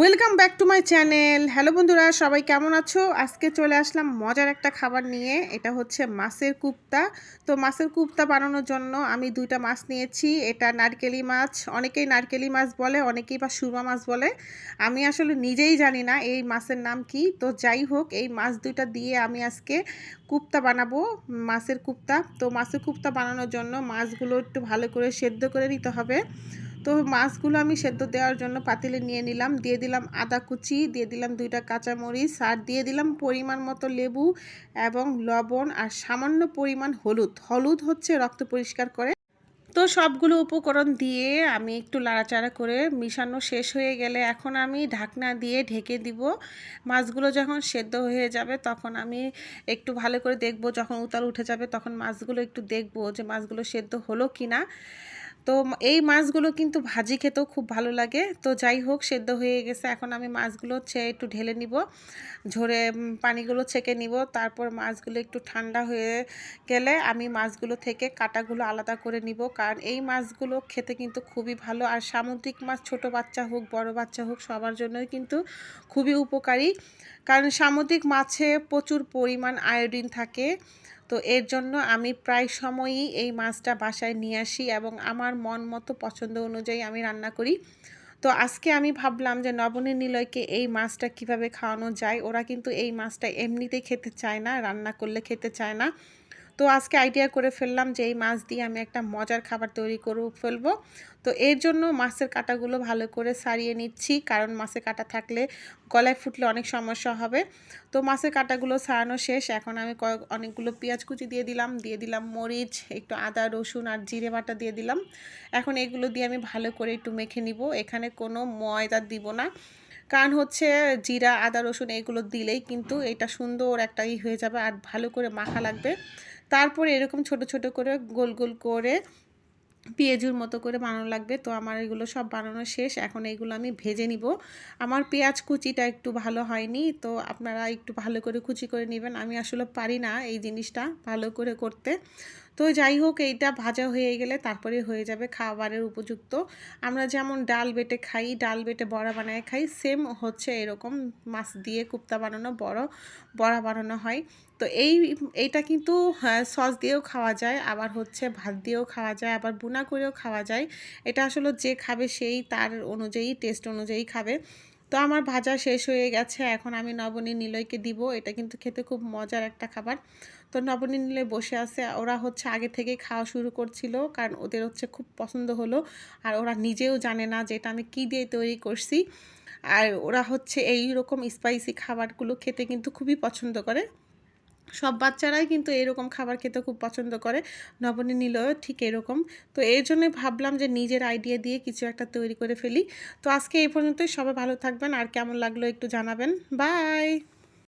Welcome back to my channel hello বন্ধুরা, সবাই কেমন আছো? আজকে চলে আসলাম মজার একটা খাবার নিয়ে। এটা হচ্ছে মাছের কুপ্তা। তো মাছের কুপ্তা বানানোর জন্য আমি দুইটা মাছ নিয়েছি। এটা নারকেলি মাছ। অনেকেই নারকেলি মাছ বলে, অনেকেই বা সুরমা মাছ বলে। আমি আসলে নিজেই জানি না এই মাছের নাম কি। তো যাই হোক, এই মাছ দুইটা দিয়ে আমি আজকে কুপ্তা বানাবো, মাছের কুপ্তা। তো মাছের কুপ্তা বানানোর জন্য মাছগুলো একটু ভালো করে সেদ্ধ করে নিতে হবে। তো মাছগুলো আমি সেদ্ধ দেওয়ার জন্য পাতিলে নিয়ে নিলাম। দিয়ে দিলাম আদা কুচি, দিয়ে দিলাম দুইটা কাঁচামরিচ, আর দিয়ে দিলাম পরিমাণ মতো লেবু এবং লবণ, আর সামান্য পরিমাণ হলুদ। হলুদ হচ্ছে রক্ত পরিষ্কার করে। তো সবগুলো উপকরণ দিয়ে আমি একটু লাড়াচাড়া করে মিশানো শেষ হয়ে গেলে এখন আমি ঢাকনা দিয়ে ঢেকে দিব। মাছগুলো যখন সেদ্ধ হয়ে যাবে তখন আমি একটু ভালো করে দেখব। যখন উতাল উঠে যাবে তখন মাছগুলো একটু দেখব যে মাছগুলো সেদ্ধ হলো কি না তো এই মাছগুলো কিন্তু ভাজি খেতেও খুব ভালো লাগে। তো যাই হোক, সেদ্ধ হয়ে গেছে। এখন আমি মাছগুলো হচ্ছে একটু ঢেলে নিব। ঝরে পানিগুলো ছেঁকে নিব। তারপর মাছগুলো একটু ঠান্ডা হয়ে গেলে আমি মাছগুলো থেকে কাটাগুলো আলাদা করে নিব। কারণ এই মাছগুলো খেতে কিন্তু খুবই ভালো। আর সামুদ্রিক মাছ, ছোট বাচ্চা হোক, বড় বাচ্চা হোক, সবার জন্যই কিন্তু খুবই উপকারী। কারণ সামুদ্রিক মাছে প্রচুর পরিমাণ আয়োডিন থাকে। তো এর জন্য আমি প্রায় সময়ই এই মাছটা বাসায় নিয়ে আসি এবং আমার মন মতো পছন্দ অনুযায়ী আমি রান্না করি। তো আজকে আমি ভাবলাম যে নবনী নিলয়কে এই মাছটা কীভাবে খাওয়ানো যায়, ওরা কিন্তু এই মাছটা এমনিতেই খেতে চায় না, রান্না করলে খেতে চায় না। তো আজকে আইডিয়া করে ফেললাম যে এই মাছ দিয়ে আমি একটা মজার খাবার তৈরি করে ফেলব। তো এর জন্য মাছের কাঁটাগুলো ভালো করে সারিয়ে নিচ্ছি, কারণ মাছের কাঁটা থাকলে গলায় ফুটলে অনেক সমস্যা হবে। তো মাছের কাঁটাগুলো সারানো শেষ, এখন আমি অনেকগুলো পেঁয়াজ কুচি দিয়ে দিলাম দিয়ে দিলাম মরিচ, একটু আদা, রসুন আর জিরে বাটা দিয়ে দিলাম। এখন এগুলো দিয়ে আমি ভালো করে একটু মেখে নিব, এখানে কোনো ময়দা দিব না। কারণ হচ্ছে জিরা, আদা, রসুন এগুলো দিলেই কিন্তু এটা সুন্দর একটা ই হয়ে যাবে আর ভালো করে মাখা লাগবে। তারপরে এরকম ছোট ছোট করে গোল গোল করে পেঁয়াজুর মতো করে বানানো লাগবে। তো আমার এগুলো সব বানানো শেষ। এখন এইগুলো আমি ভেজে নিব। আমার পেঁয়াজ কুচিটা একটু ভালো হয়নি। তো আপনারা একটু ভালো করে কুচি করে নেবেন। আমি আসলে পারি না এই জিনিসটা ভালো করে করতে। তো যাই হোক এইটা ভাজা হয়ে গেলে তারপরে হয়ে যাবে খাবারের উপযুক্ত। আমরা যেমন ডাল বেটে খাই ডাল বেটে বড়া বানায় খাই সেম হচ্ছে এরকম মাছ দিয়ে কুপ্তা বানানো বড় বড়া বানানো হয়। তো এই এইটা কিন্তু হ্যাঁ, সস দিয়েও খাওয়া যায় আবার হচ্ছে ভাত দিয়েও খাওয়া যায় আবার বুনা করেও খাওয়া যায়। এটা আসলে যে খাবে সেই তার অনুযায়ী টেস্ট অনুযায়ী খাবে। তো আমার ভাজা শেষ হয়ে গেছে, এখন আমি নবনী নিলয়কে দিব। এটা কিন্তু খেতে খুব মজার একটা খাবার। তো নবনী নিলয় বসে আছে, ওরা হচ্ছে আগে থেকে খাওয়া শুরু করছিল, কারণ ওদের হচ্ছে খুব পছন্দ হলো, আর ওরা নিজেও জানে না যে এটা আমি কী দিয়ে তৈরি করছি। আর ওরা হচ্ছে এই রকম স্পাইসি খাবারগুলো খেতে কিন্তু খুবই পছন্দ করে। সব বাচ্চারাই কিন্তু এরকম খাবার খেতে খুব পছন্দ করে। নবনী নিলয়ও ঠিক এরকম। তো এই জন্যই ভাবলাম যে নিজের আইডিয়া দিয়ে কিছু একটা তৈরি করে ফেলি। তো আজকে এই পর্যন্তই। সবাই ভালো থাকবেন। আর কেমন লাগল একটু জানাবেন। বাই